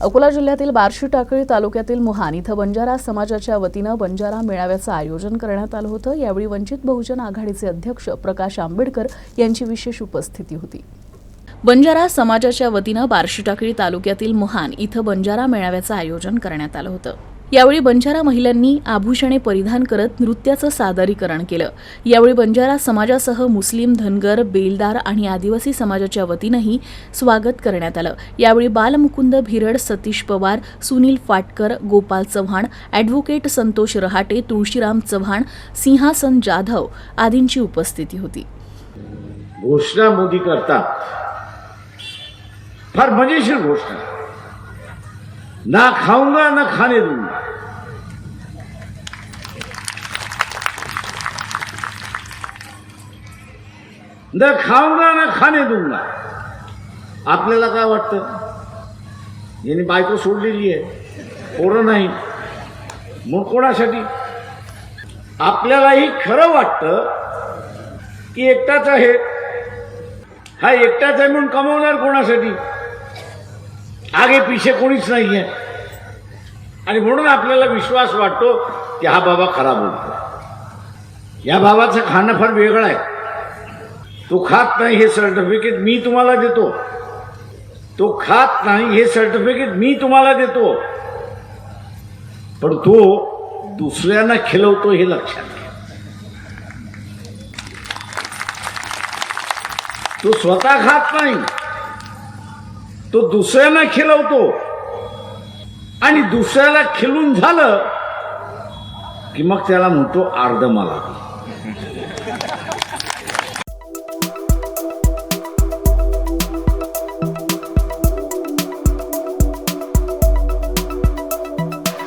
अकोला जिल्ह्यातील बार्शी टाकळी तालुक्यातील मुहान इथं बंजारा समाजाच्या वतीनं बंजारा मेळाव्याचं आयोजन करण्यात आलं होतं. यावेळी वंचित बहुजन आघाडीचे अध्यक्ष प्रकाश आंबेडकर यांची विशेष उपस्थिती होती. बंजारा समाजाच्या वतीनं बार्शी टाकळी तालुक्यातील मुहान इथं बंजारा मेळाव्याचं आयोजन करण्यात आलं होतं. यावेळी बंजारा महिलांनी आभूषणे परिधान करत नृत्याचं सादरीकरण केलं. यावेळी बंजारा समाजासह मुस्लिम धनगर बेलदार आणि आदिवासी समाजाच्या वतीनंही स्वागत करण्यात आलं. यावेळी बालमुकुंद भिरड सतीश पवार सुनील फाटकर गोपाल चव्हाण ॲडव्होकेट संतोष रहाटे तुळशीराम चव्हाण सिंहासन जाधव आदींची उपस्थिती होती. घोषणा मोदी करता फार मजेशीर घोषणा. ना खाऊंगा ना खाने दूंगा न खाऊंगा ना खाने दूंगा आपल्याला काय वाटतं याने बायको सोडलेली आहे पोरं नाही मग कोणासाठी आपल्यालाही खरं वाटतं की एकटाच आहे हा एकटाच आहे म्हणून कमावणार कोणासाठी आगे पिछे कोणीच नाही आहे. आणि म्हणून आपल्याला विश्वास वाटतो की हा बाबा खरा बोलतो या बाबाचं खाणं फार वेगळं आहे. तो खात नाही हे सर्टिफिकेट मी तुम्हाला देतो. तो खात नाही हे सर्टिफिकेट मी तुम्हाला देतो. पण तो दुसऱ्यांना खिलवतो हे लक्षात घ्या. तो स्वतः खात नाही. तो दुसऱ्यांना खिलवतो. आणि दुसऱ्याला खिलून झालं की मग त्याला म्हणतो अर्ध मला